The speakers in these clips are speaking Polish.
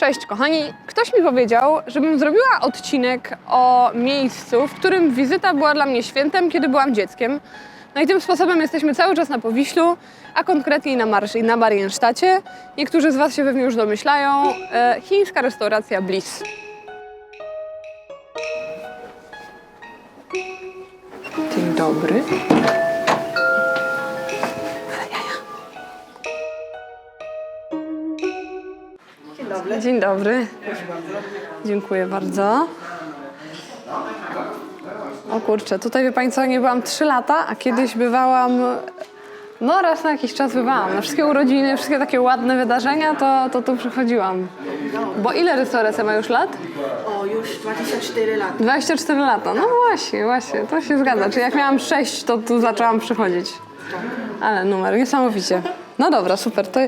Cześć kochani, ktoś mi powiedział, żebym zrobiła odcinek o miejscu, w którym wizyta była dla mnie świętem, kiedy byłam dzieckiem. No i tym sposobem jesteśmy cały czas na Powiślu, a konkretniej na, Marsz- na Mariensztacie. Niektórzy z Was się pewnie już domyślają. E, chińska restauracja Bliss. Dzień dobry. Dobry. Dzień dobry. Dziękuję bardzo. O kurczę, tutaj wie Pani co, nie byłam 3 lata, a kiedyś bywałam, no raz na jakiś czas bywałam. Na wszystkie urodziny, wszystkie takie ładne wydarzenia, to, to tu przychodziłam. Bo ile restauracja ma już lat? O, już 24 lata. 24 lata. No właśnie, właśnie, to się zgadza. Czyli jak miałam 6, to tu zaczęłam przychodzić. Ale numer, niesamowicie. No dobra, super, to,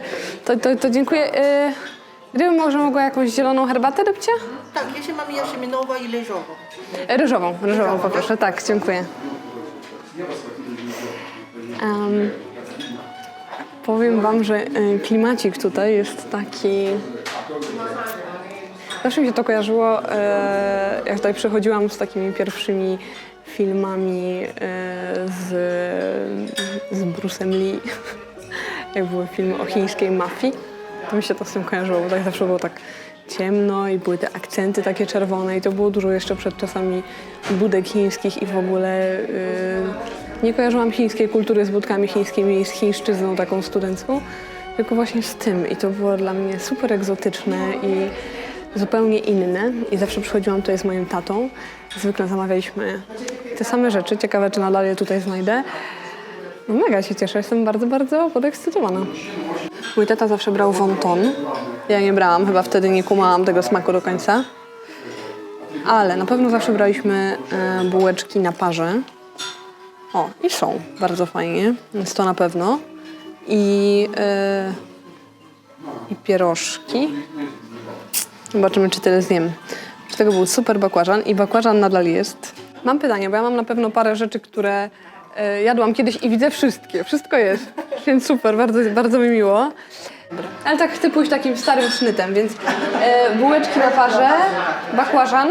to, to, to dziękuję. Yy, gdybym może mogła jakąś zieloną herbatę dybcie? Tak, jeśli mamy jaszyminowa i leżową. Ryżową, ryżową poproszę, tak, dziękuję. Em, powiem Wam, że y, klimacik tutaj jest taki... Zawsze mi się to kojarzyło, e, jak tutaj przychodziłam z takimi pierwszymi filmami e, z, z Bruce'em Lee, jak były filmy o chińskiej mafii. To mi się to z tym kojarzyło, bo tak zawsze było tak ciemno i były te akcenty takie czerwone i to było dużo jeszcze przed czasami budek chińskich i w ogóle y, nie kojarzyłam chińskiej kultury z budkami chińskimi i z chińszczyzną taką studencką, tylko właśnie z tym i to było dla mnie super egzotyczne i zupełnie inne i zawsze przychodziłam tutaj z moim tatą. Zwykle zamawialiśmy te same rzeczy, ciekawe czy nadal je tutaj znajdę. No mega się cieszę, jestem bardzo, bardzo podekscytowana. Mój tata zawsze brał wonton. Ja nie brałam, chyba wtedy nie kumałam tego smaku do końca. Ale na pewno zawsze braliśmy e, bułeczki na parze. O, i są, bardzo fajnie, więc to na pewno. I, e, i pierożki. Zobaczymy, czy tyle zjem. Do tego był super bakłażan i bakłażan nadal jest. Mam pytanie, bo ja mam na pewno parę rzeczy, które jadłam kiedyś i widzę wszystkie. Wszystko jest, więc super, bardzo, bardzo mi miło. Ale tak chcę pójść takim starym sznytem, więc e, bułeczki na parze, bakłażan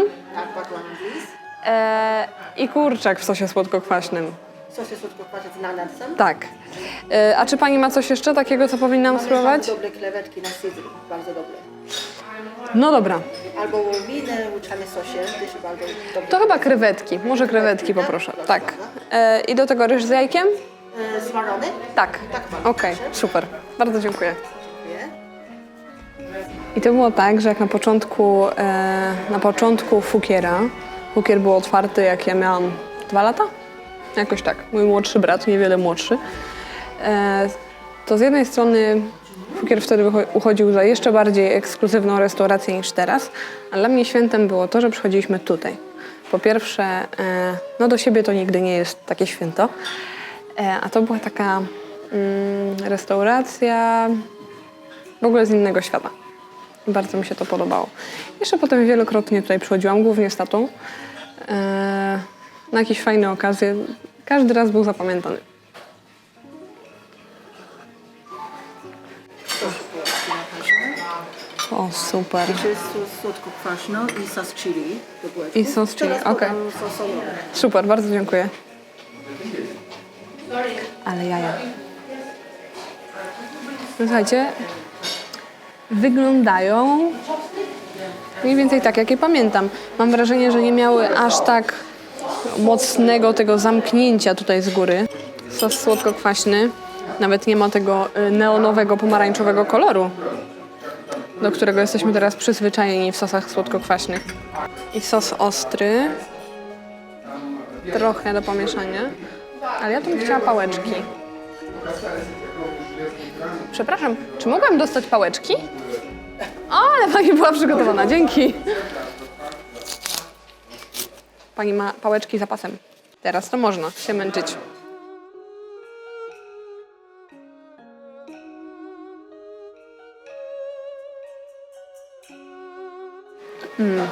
e, i kurczak w sosie słodko-kwaśnym. Sosie słodko-kwaśne z nanasem. Tak. E, a czy pani ma coś jeszcze takiego, co powinnam Mamy spróbować? dobre krewetki na sizzle, bardzo dobre. No dobra. Albo łowinę, łuczane sosie. To chyba krewetki. Może krewetki poproszę. Tak. E, I do tego ryż z jajkiem? E, Smażony? Tak. Tak, bardzo Okej, super. Bardzo dziękuję. Nie? I to było tak, że jak na początku, e, na początku Fukiera, Fukier był otwarty jak ja miałam dwa lata? Jakoś tak. Mój młodszy brat, niewiele młodszy. E, to z jednej strony Fukier wtedy uchodził za jeszcze bardziej ekskluzywną restaurację niż teraz, a dla mnie świętem było to, że przychodziliśmy tutaj. Po pierwsze, e, no do siebie to nigdy nie jest takie święto, e, a to była taka mm, restauracja w ogóle z innego świata. Bardzo mi się to podobało. Jeszcze potem wielokrotnie tutaj przychodziłam, głównie z tatą. e, na jakieś fajne okazje. Każdy raz był zapamiętany. O, super. To jest sos słodko-kwaśny i sos chili do bułeczki. I sos chili, Teraz okej. podam sos solony. Super, bardzo dziękuję. Ale jaja. No Słuchajcie, wyglądają mniej więcej tak, jak je pamiętam. Mam wrażenie, że nie miały aż tak mocnego tego zamknięcia tutaj z góry. Sos słodko-kwaśny. Nawet nie ma tego y, neonowego, pomarańczowego koloru, do którego jesteśmy teraz przyzwyczajeni w sosach słodko-kwaśnych. I sos ostry. Trochę do pomieszania. Ale ja tu bym chciała pałeczki. Przepraszam, czy mogłam dostać pałeczki? O, ale pani była przygotowana, dzięki. Pani ma pałeczki zapasem. Teraz to można się męczyć. Mm.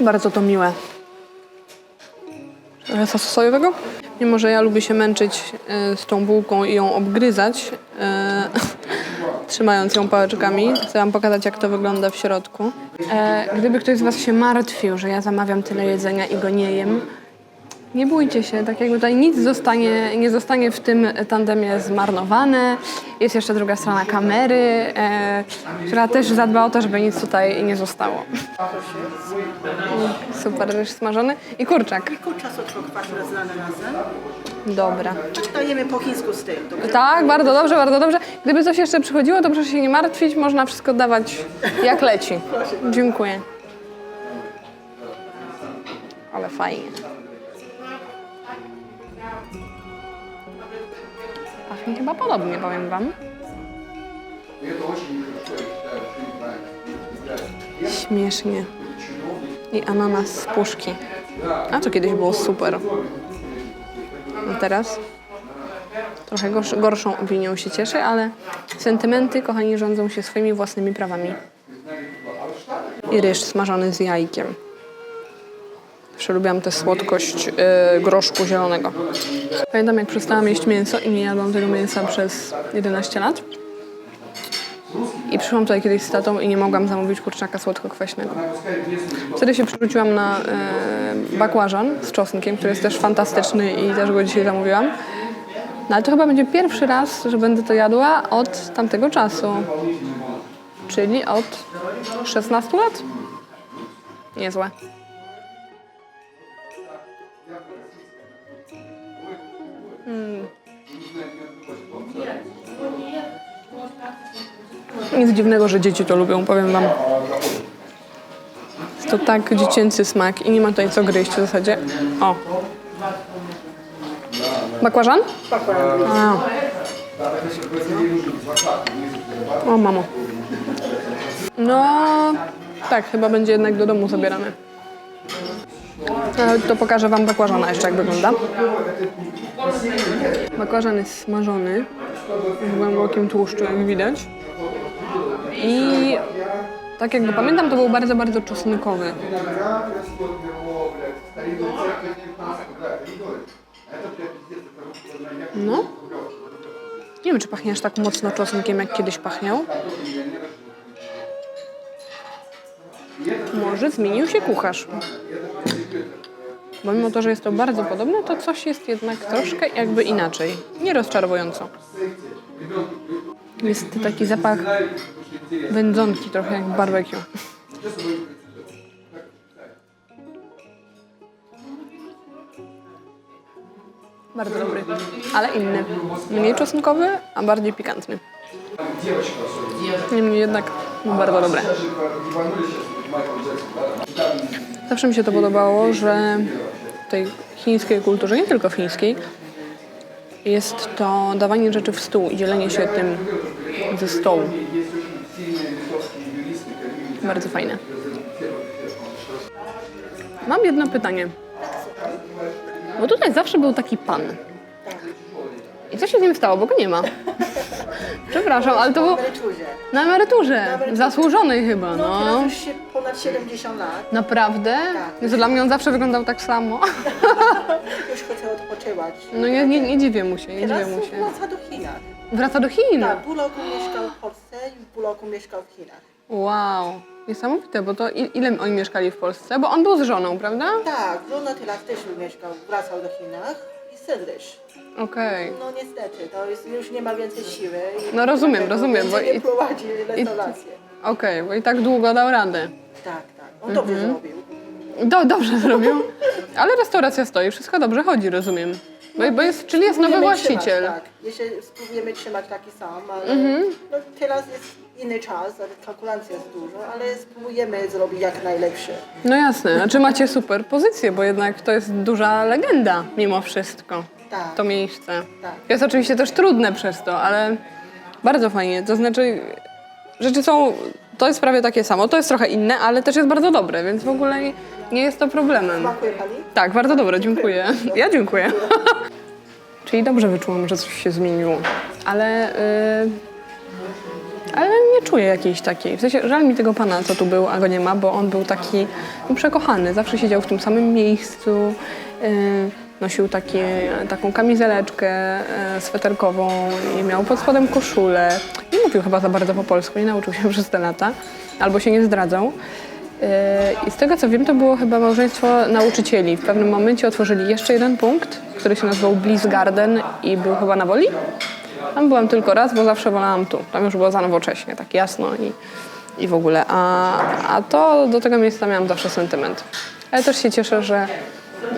Bardzo to miłe. Trochę sosu sojowego. Mimo, że ja lubię się męczyć e, z tą bułką i ją obgryzać, e, trzymając ją pałeczkami, chcę wam pokazać, jak to wygląda w środku. E, gdyby ktoś z was się martwił, że ja zamawiam tyle jedzenia i go nie jem, nie bójcie się, tak jakby tutaj nic zostanie, nie zostanie w tym tandemie zmarnowane. Jest jeszcze druga strona kamery, e, która też zadba o to, żeby nic tutaj nie zostało. Super, ryż smażony i kurczak. Kurczak słodko-kwaśny rozlany razem. Dobra. Dajemy po chińsku z tym, dobrze? Tak, bardzo dobrze, bardzo dobrze. Gdyby coś jeszcze przychodziło, to proszę się nie martwić, można wszystko dawać jak leci. Dziękuję. Ale fajnie. Chyba podobnie, powiem wam. Śmiesznie. I ananas z puszki. A to kiedyś było super. A teraz trochę gorsz, gorszą opinią się cieszę, ale sentymenty, kochani, rządzą się swoimi własnymi prawami. I ryż smażony z jajkiem. Lubiłam tę słodkość y, groszku zielonego. Pamiętam, jak przestałam jeść mięso i nie jadłam tego mięsa przez 11 lat. I przyszłam tutaj kiedyś z tatą i nie mogłam zamówić kurczaka słodko-kwaśnego. Wtedy się przerzuciłam na e, bakłażan z czosnkiem, który jest też fantastyczny i też go dzisiaj zamówiłam. No ale to chyba będzie pierwszy raz, że będę to jadła od tamtego czasu. Czyli od 16 lat? Niezłe. Nic dziwnego, że dzieci to lubią, powiem wam. Jest to tak dziecięcy smak i nie ma tutaj co gryźć w zasadzie. O. Bakłażan? A. O, mamo. No, tak, chyba będzie jednak do domu zabierane. To pokażę wam bakłażana jeszcze, jak wygląda. Bakłażan jest smażony w głębokim tłuszczu, jak widać. I tak jak go pamiętam, to był bardzo, bardzo czosnkowy. No. Nie wiem, czy pachnie aż tak mocno czosnkiem, jak kiedyś pachniał. Może zmienił się kucharz. Bo mimo to, że jest to bardzo podobne, to coś jest jednak troszkę jakby inaczej. Nie rozczarowująco. Jest taki zapach wędzonki, trochę jak barbecue. Bardzo dobry, ale inny. Mniej czosnkowy, a bardziej pikantny. Niemniej jednak bardzo dobre. Zawsze mi się to podobało, że w tej chińskiej kulturze, nie tylko chińskiej, jest to dawanie rzeczy w stół i dzielenie się tym ze stołu. Bardzo fajne. Mam jedno pytanie. Bo tutaj zawsze był taki pan. I co się z nim stało, bo go nie ma. Przepraszam, ale to było emeryturze. na emeryturze. Zasłużonej chyba, No, no. teraz już się ponad 70 lat. Naprawdę? Jezu, Dla mnie on zawsze wyglądał tak samo. Już chce odpoczywać. No nie, nie, nie dziwię mu się, nie Teraz dziwię mu się. wraca do Chinach. Wraca do Chin. Tak, pół roku mieszkał w Polsce i pół roku mieszkał w Chinach. Wow, niesamowite, bo to i- ile oni mieszkali w Polsce? Bo on był z żoną, prawda? Tak, żona teraz też mieszkał, wracał do Chinach i syn też. Okej. No niestety, to jest, już nie ma więcej siły. I No rozumiem, dlatego rozumiem, bo więcej i- nie prowadzi restaurację. Okej, bo i tak długo dał radę. Tak, tak, on dobrze Mhm. zrobił. Do, dobrze zrobił. Ale restauracja stoi, wszystko dobrze chodzi, rozumiem. Bo, bo jest, czyli jest nowy Spróbujemy właściciel. Trzymać, tak, jeszcze spróbujemy trzymać taki sam, ale Mhm. no, teraz jest inny czas, ale konkurencja jest dużo, ale spróbujemy zrobić jak najlepsze. No jasne, znaczy macie super pozycję, bo jednak to jest duża legenda mimo wszystko. Tak. To miejsce. Tak. Jest oczywiście też trudne przez to, ale bardzo fajnie. To znaczy, rzeczy są, to jest prawie takie samo, to jest trochę inne, ale też jest bardzo dobre, więc w ogóle nie jest to problemem. Smakuje Pani? Tak, bardzo dobre, dziękuję. Ja dziękuję. Czyli dobrze wyczułam, że coś się zmieniło, ale, yy, ale nie czuję jakiejś takiej. W sensie żal mi tego pana, co tu był, a go nie ma, bo on był taki no, przekochany. Zawsze siedział w tym samym miejscu, yy, Nosił taki, taką kamizeleczkę e, sweterkową i miał pod spodem koszulę. Nie mówił chyba za bardzo po polsku, nie nauczył się przez te lata, albo się nie zdradzał. E, I z tego co wiem, to było chyba małżeństwo nauczycieli. W pewnym momencie otworzyli jeszcze jeden punkt, który się nazywał Bliss Garden i był chyba na Woli. Tam byłam tylko raz, bo zawsze wolałam tu. Tam już było za nowocześnie, tak jasno i, i w ogóle. A, a to do tego miejsca miałam zawsze sentyment. Ale też się cieszę, że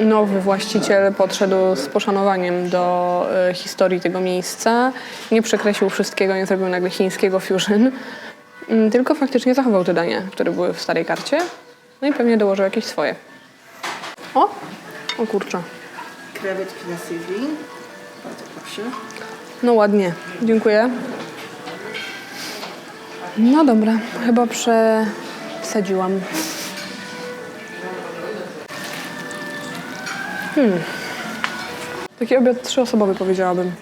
nowy właściciel podszedł z poszanowaniem do e, historii tego miejsca. Nie przekreślił wszystkiego, nie zrobił nagle chińskiego fusion, mm, tylko faktycznie zachował te dania, które były w starej karcie. No i pewnie dołożył jakieś swoje. O! O kurczę. Krewetki na Sylwii. Bardzo proszę. No ładnie, dziękuję. No dobra, chyba przesadziłam. Hmm. Taki obiad trzyosobowy powiedziałabym.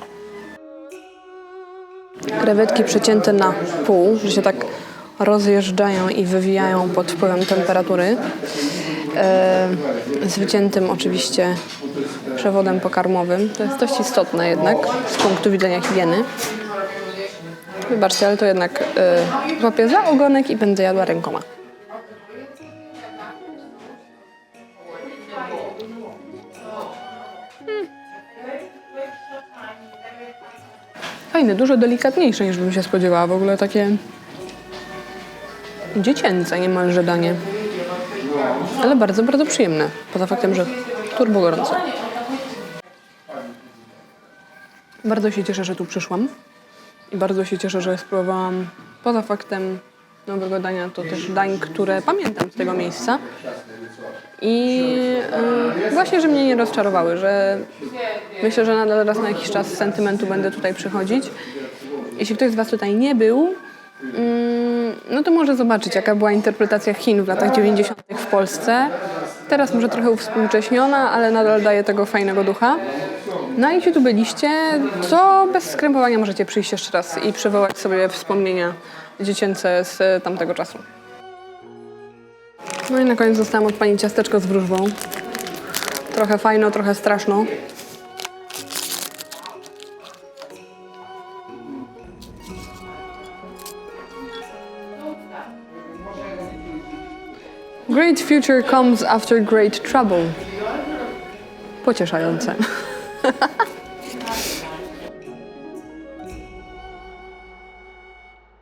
Krewetki przecięte na pół, że się tak rozjeżdżają i wywijają pod wpływem temperatury. E, z wyciętym oczywiście przewodem pokarmowym. To jest dość istotne jednak z punktu widzenia higieny. Wybaczcie, ale to jednak y, łapię za ogonek i będę jadła rękoma. Fajne, dużo delikatniejsze niż bym się spodziewała. W ogóle takie dziecięce niemalże danie. Ale bardzo, bardzo przyjemne. Poza faktem, że turbo gorące. Bardzo się cieszę, że tu przyszłam. I bardzo się cieszę, że spróbowałam poza faktem nowego dania, to też dań, które pamiętam z tego miejsca. I y, właśnie, że mnie nie rozczarowały, że myślę, że nadal raz na jakiś czas sentymentu będę tutaj przychodzić. Jeśli ktoś z Was tutaj nie był, mm, no to może zobaczyć, jaka była interpretacja Chin w latach 90. w Polsce. Teraz może trochę uwspółcześniona, ale nadal daje tego fajnego ducha. No i jeśli tu byliście, to bez skrępowania możecie przyjść jeszcze raz i przywołać sobie wspomnienia dziecięce z tamtego czasu. No i na koniec dostałam od pani ciasteczko z wróżbą. Trochę fajno, trochę straszno. Great future comes after great trouble. Pocieszające.